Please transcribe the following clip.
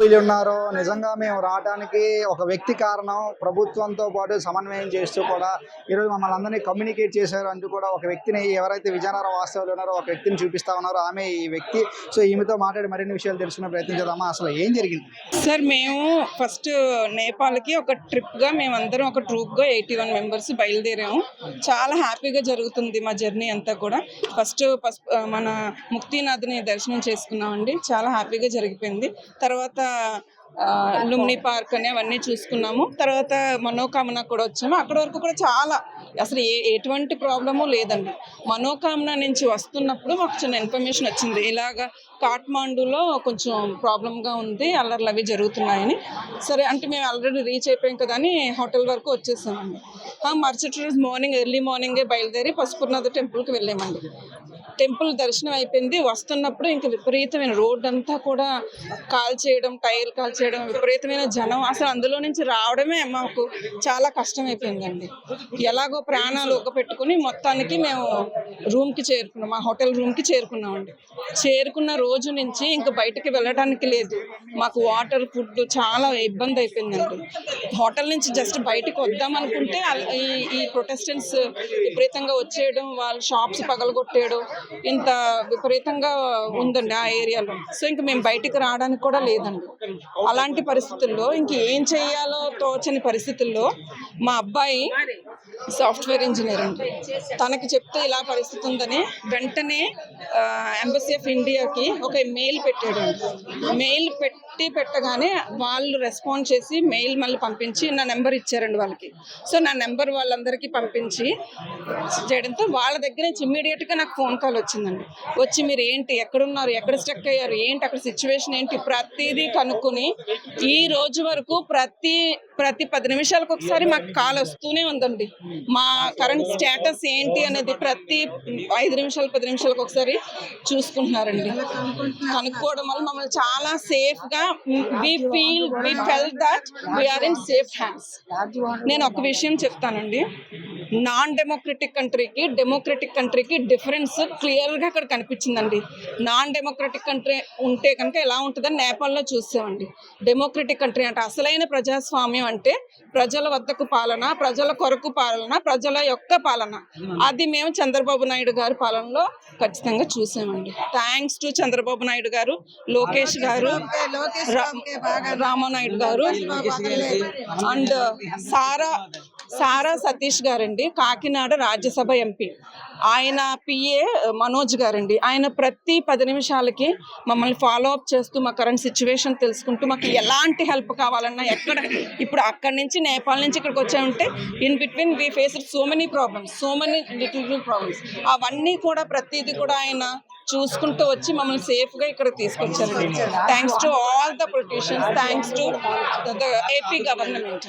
వీళ్ళు ఉన్నారు నిజంగా మేము రావడానికి ఒక వ్యక్తి కారణం. ప్రభుత్వంతో పాటు సమన్వయం చేస్తూ కూడా ఈరోజు మమ్మల్ని అందరినీ కమ్యూనికేట్ చేశారు అంటూ కూడా ఒక వ్యక్తిని ఎవరైతే విజయనగరం వాస్తవులు ఉన్నారో ఒక వ్యక్తిని చూపిస్తా ఉన్నారో ఆమె ఈ వ్యక్తి. సో ఈమెతో మాట్లాడి మరిన్ని విషయాలు తెలుసుకునే ప్రయత్నం అసలు ఏం జరిగింది? సార్ మేము ఫస్ట్ నేపాల్కి ఒక ట్రిప్గా మేమందరం ఒక ట్రూప్గా ఎయిటీ వన్ మెంబర్స్ బయలుదేరాము. చాలా హ్యాపీగా జరుగుతుంది మా జర్నీ అంతా కూడా. ఫస్ట్ పస్- మన ముక్తినాథ్ని దర్శనం చేసుకున్నామండి. చాలా హ్యాపీగా జరిగిపోయింది. తర్వాత లుమ్ని పార్క్ అని అవన్నీ చూసుకున్నాము. తర్వాత మనోకామన కూడా వచ్చాము. అక్కడ వరకు కూడా చాలా అసలు ఏ ఎటువంటి ప్రాబ్లము లేదండి. మనోకామన నుంచి వస్తున్నప్పుడు మాకు చిన్న ఇన్ఫర్మేషన్ వచ్చింది. ఇలాగా కాట్మాండులో కొంచెం ప్రాబ్లంగా ఉంది అల్లర్లు అవి జరుగుతున్నాయని. సరే అంటే మేము ఆల్రెడీ రీచ్ అయిపోయాం కదా అని హోటల్ వరకు వచ్చేసామండి. మరుసటి రోజు మార్నింగ్ ఎర్లీ మార్నింగే బయలుదేరి పసుపునాథ టెంపుల్కి వెళ్ళామండి. టెంపుల్ దర్శనం అయిపోయింది. వస్తున్నప్పుడు ఇంకా విపరీతమైన రోడ్ అంతా కూడా కాల్ చేయడం టైర్ కాల్ చేయడం విపరీతమైన జనం. అసలు అందులో నుంచి రావడమే మాకు చాలా కష్టం అయిపోయిందండి ఎలాగో ప్రాణాలు ఒక పెట్టుకుని మొత్తానికి మేము రూమ్కి చేరుకున్నాం. మా హోటల్ రూమ్కి చేరుకున్నామండి. చేరుకున్న రోజు నుంచి ఇంక బయటికి వెళ్ళడానికి లేదు. మాకు వాటర్ ఫుడ్ చాలా ఇబ్బంది అయిపోయిందండి. హోటల్ నుంచి జస్ట్ బయటికి వద్దాం అనుకుంటే ఈ ఈ ప్రొటెస్టెంట్స్ విపరీతంగా వచ్చేయడం వాళ్ళ షాప్స్ పగలగొట్టేయడం ఇంత విపరీతంగా ఉందండి ఆ ఏరియాలో. సో ఇంక మేము బయటికి రావడానికి కూడా లేదండి. అలాంటి పరిస్థితుల్లో ఇంక ఏం చేయాలో తోచని పరిస్థితుల్లో మా అబ్బాయి సాఫ్ట్వేర్ ఇంజనీర్ అండి. తనకి చెప్తే ఇలా పరిస్థితి ఉందని వెంటనే ఎంబసీ ఆఫ్ ఇండియాకి ఒక మెయిల్ పెట్టాడు మెయిల్ పెట్టి పెట్టగానే వాళ్ళు రెస్పాండ్ చేసి మెయిల్ మళ్ళీ పంపించి నా నెంబర్ ఇచ్చారండి వాళ్ళకి. సో నా నెంబర్ వాళ్ళందరికీ పంపించి చేయడంతో వాళ్ళ దగ్గర నుంచి ఇమ్మీడియట్గా నాకు ఫోన్ కాల్ వచ్చిందండి. వచ్చి మీరు ఏంటి ఎక్కడున్నారు ఎక్కడ స్టక్ అయ్యారు ఏంటి అక్కడ సిచ్యువేషన్ ఏంటి ప్రతిదీ కనుక్కొని ఈ రోజు వరకు ప్రతి ప్రతి పది నిమిషాలకు ఒకసారి మాకు కాల్ వస్తూనే ఉందండి. మా కరెంట్ స్టేటస్ ఏంటి అనేది ప్రతి ఐదు నిమిషాలు పది నిమిషాలకు ఒకసారి చూసుకుంటున్నారండి. కనుక్కోవడం వల్ల మమ్మల్ని చాలా సేఫ్గా we feel we felt that we are in safe hands నేను ఒక విషయం చెప్తానండి. నాన్ డెమోక్రటిక్ కంట్రీకి డెమోక్రటిక్ కంట్రీకి డిఫరెన్స్ క్లియర్గా అక్కడ కనిపించిందండి. నాన్ డెమోక్రటిక్ కంట్రీ ఉంటే కనుక ఎలా ఉంటుందని నేపాల్లో చూసామండి. డెమోక్రటిక్ కంట్రీ అంటే అసలైన ప్రజాస్వామ్యం అంటే ప్రజల వద్దకు పాలన ప్రజల కొరకు పాలన ప్రజల యొక్క పాలన. అది మేము చంద్రబాబు నాయుడు గారి పాలనలో ఖచ్చితంగా చూసామండి. థ్యాంక్స్ టు చంద్రబాబు నాయుడు గారు లోకేష్ గారు రామానాయుడు గారు అండ్ సారా సారా సతీష్ గారండి కాకినాడ రాజ్యసభ ఎంపీ. ఆయన పిఏ మనోజ్ గారండి. ఆయన ప్రతి పది నిమిషాలకి మమ్మల్ని ఫాలో అప్ చేస్తూ మా కరెంట్ సిచ్యువేషన్ తెలుసుకుంటూ మాకు ఎలాంటి హెల్ప్ కావాలన్నా ఎక్కడ ఇప్పుడు అక్కడి నుంచి నేపాల్ నుంచి ఇక్కడికి వచ్చామంటే in between we face so many problems so many little problems అవన్నీ కూడా ప్రతిదీ కూడా ఆయన చూసుకుంటూ వచ్చి మమ్మల్ని సేఫ్గా ఇక్కడ తీసుకొచ్చారండి. Thanks to all the politicians thanks to the AP government